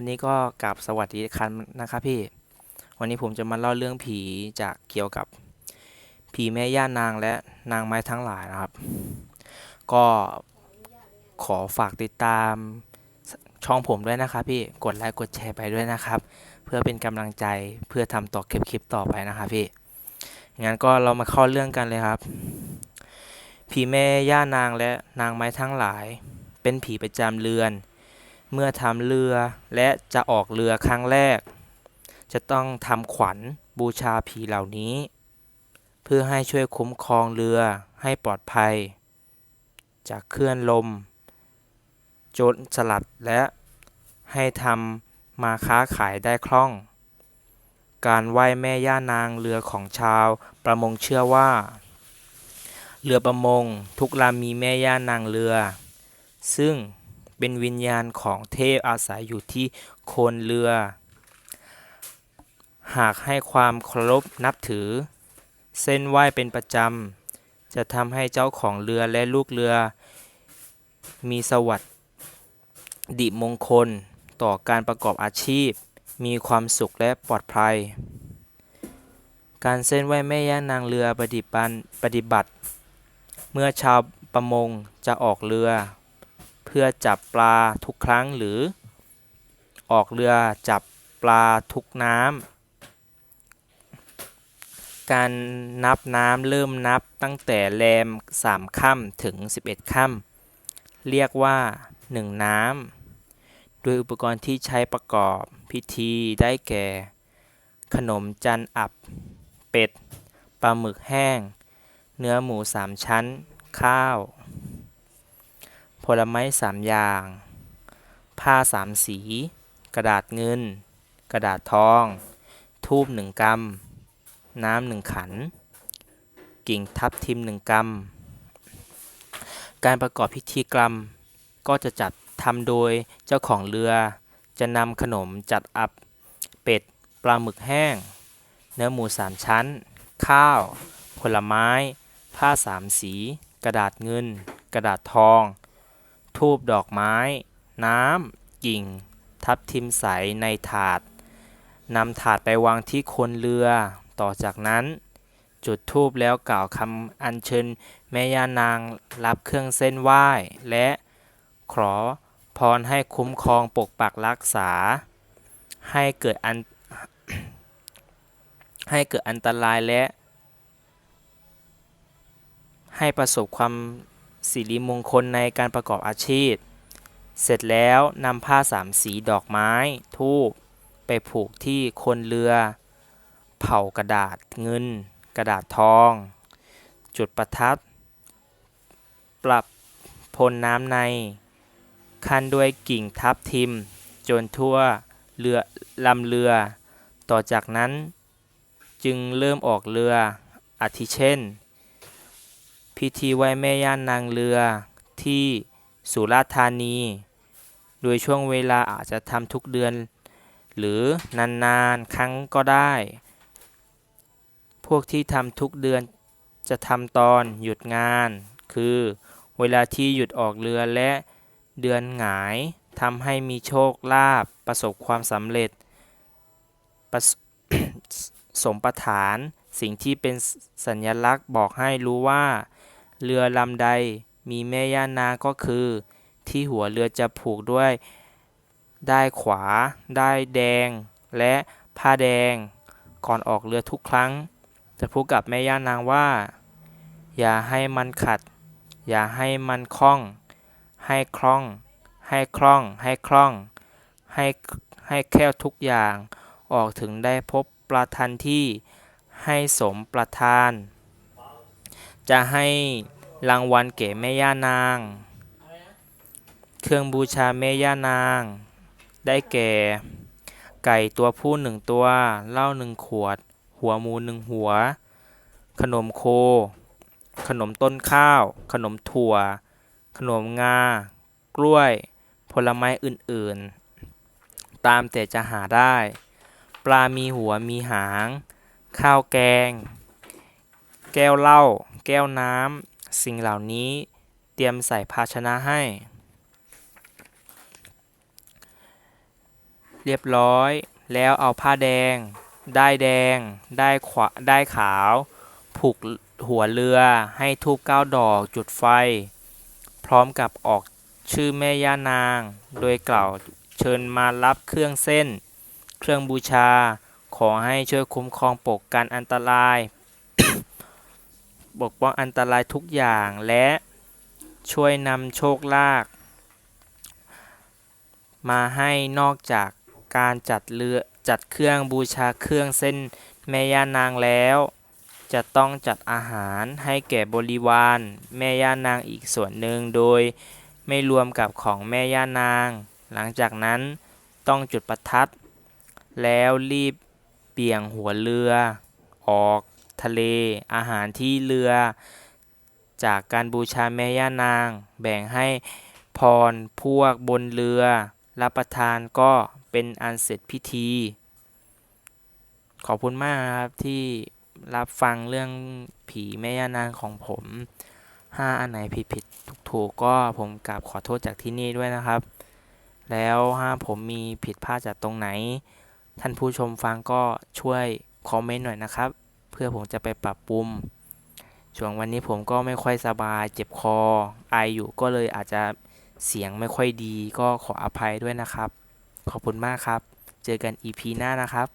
วันนี้ก็กลับสวัสดีคันนะครับพี่ วันนี้ผมจะมาเล่าเรื่องผีจากเกี่ยวกับผีแม่ย่านางและนางไม้ทั้งหลายนะครับ ก็ขอฝากติดตามช่องผมด้วยนะครับพี่ กดไลค์กดแชร์ไปด้วยนะครับ เพื่อเป็นกำลังใจเพื่อทำต่อคลิปคลิปต่อไปนะครับพี่ งั้นก็เรามาเข้าเรื่องกันเลยครับ ผีแม่ย่านางและนางไม้ทั้งหลาย เป็นผีประจำเรือน เมื่อทำเรือและจะออกเรือครั้งแรก จะต้องทำขวัญบูชาผีเหล่านี้ เพื่อให้ช่วยคุ้มครองเรือให้ปลอดภัย จากเคลื่อนลม โจรสลัดและให้ทำมาค้าขายได้คล่อง การไหว้แม่ย่านางเรือของชาวประมงเชื่อว่า เรือประมงทุกลำมีแม่ย่านางเรือ ซึ่ง เป็นวิญญาณของเทพอาศัยอยู่ที่โคนเรือ หากให้ความเคารพนับถือ เส้นไหว้เป็นประจำ จะทำให้เจ้าของเรือและลูกเรือ มีสวัสดิมงคลต่อการประกอบอาชีพ มีความสุขและปลอดภัย การเส้นไหว้แม่ย่านางเรือปฏิบัติปฏิบัติ เมื่อชาวประมงจะออกเรือ เพื่อจับปลาทุกครั้งหรือ ออกเรือจับปลาทุกน้ำการนับน้ำเริ่มนับตั้งแต่แรมสามค่ำถึง 11ค่ำเรียกว่าหนึ่งน้ำโดยอุปกรณ์ที่ใช้ประกอบพิธีได้แก่ ขนมจันอับ เป็ดปลาหมึกแห้ง เนื้อหมูสามชั้น ข้าว ผลไม้สามอย่าง ผ้าสามสี กระดาษเงิน กระดาษทอง ทูบหนึ่งกำน้ำหนึ่งขัน กิ่งทับทิมหนึ่งกำการประกอบพิธีกรรม ก็จะจัดทำโดยเจ้าของเรือ จะนำขนมจัดอับ เป็ด ปลาหมึกแห้ง เนื้อหมูสามชั้น ข้าว ผลไม้ ผ้าสามสี กระดาษเงิน กระดาษทอง ทูบดอกไม้ น้ำกิ่ง ทับทิมใสในถาดนำถาดไปวางที่คนเรือ ต่อจากนั้น จุดธูปแล้วกล่าวคำอัญเชิญแม่ย่านางรับเครื่องเส้นไหว้ และขอพรให้คุ้มครองปกปักรักษา ให้เกิดอันให้เกิดอันตรายและ ให้ประสบความ สิริมงคลในการประกอบอาชีพ เสร็จแล้วนำผ้าสามสีดอกไม้ทูบไปผูกที่คนเรือ เผากระดาษเงิน กระดาษทอง จุดประทัด ปรับพลน้ำใน คันด้วยกิ่งทับทิม จนทั่วเรือลำเรือ ต่อจากนั้นจึงเริ่มออกเรืออาทิเช่น พิธีไหว้แม่ย่านนางเรือ ที่สุราษฎร์ธานี โดยช่วงเวลาอาจจะทำทุกเดือน หรือนานๆ ครั้งก็ได้ พวกที่ทำทุกเดือนจะทำตอนหยุดงาน คือเวลาที่หยุดออกเรือและเดือนหงายทำให้มีโชคลาภประสบความสำเร็จประสมประฐาน สิ่งที่เป็นสัญลักษณ์บอกให้รู้ว่า เรือลำใดมีแม่ย่านางก็คือ ที่หัวเรือจะผูกด้วย ได้ขวา ได้แดง และผ้าแดง ก่อนออกเรือทุกครั้ง จะพูดกับแม่ย่านางว่า อย่าให้มันขัด อย่าให้มันคล่อง ให้คล่อง ให้คล่อง ให้คล่อง ให้ให้แค่ทุกอย่าง ออกถึงได้พบประทานที่ ให้สมประทาน จะให้รางวัลแก่แม่ย่านาง เครื่องบูชาแม่ย่านาง ได้แก่ ไก่ตัวผู้หนึ่งตัว เหล้าหนึ่งขวด หัวหมูหนึ่งหัว ขนมโค ขนมต้นข้าว ขนมถั่ว ขนมงา กล้วย ผลไม้อื่นๆ ตามแต่จะหาได้ ปลามีหัวมีหาง ข้าวแกง แก้วเหล้า แก้วน้ำสิ่งเหล่านี้เตรียมใส่ภาชนะให้ เรียบร้อยแล้วเอาผ้าแดง ได้แดง ได้ขวาได้ขาว ผูกหัวเรือให้ทูบเก้าดอกจุดไฟ พร้อมกับออกชื่อแม่ย่านาง โดยกล่าวเชิญมารับเครื่องเส้น เครื่องบูชาขอให้ช่วยคุ้มครองปกกันอันตราย ปกป้องอันตรายทุกอย่างและช่วยนำโชคลาภมาให้นอกจากการจัดเรือจัดเครื่องบูชาเครื่องเส้นแม่ย่านางแล้ว จะต้องจัดอาหารให้แก่บริวารแม่ย่านางอีกส่วนหนึ่งโดยไม่รวมกับของแม่ย่านาง หลังจากนั้นต้องจุดประทัด แล้วรีบเบี่ยงหัวเรือออก ทะเล อาหารที่เรือ จากการบูชาแม่ย่านาง แบ่งให้พรพวกบนเรือ รับประทานก็เป็นอันเสร็จพิธี ขอบคุณมากนะครับที่รับฟังเรื่องผีแม่ย่านางของผมถ้าอันไหนผิดผิดถูกถูกก็ผมกราบขอโทษจากที่นี่ด้วยนะครับ แล้วถ้าผมมีผิดพลาดจากตรงไหน ท่านผู้ชมฟังก็ช่วยคอมเมนต์หน่อยนะครับ พื่อผมจะไปปรับปรุงช่วงวันนี้ผมก็ไม่ค่อยสบายเจ็บคอไออยู่ก็เลยอาจจะเสียงไม่ค่อยดี ก็ขออภัยด้วยนะครับ ขอบคุณมากครับ เจอกัน EP หน้านะครับ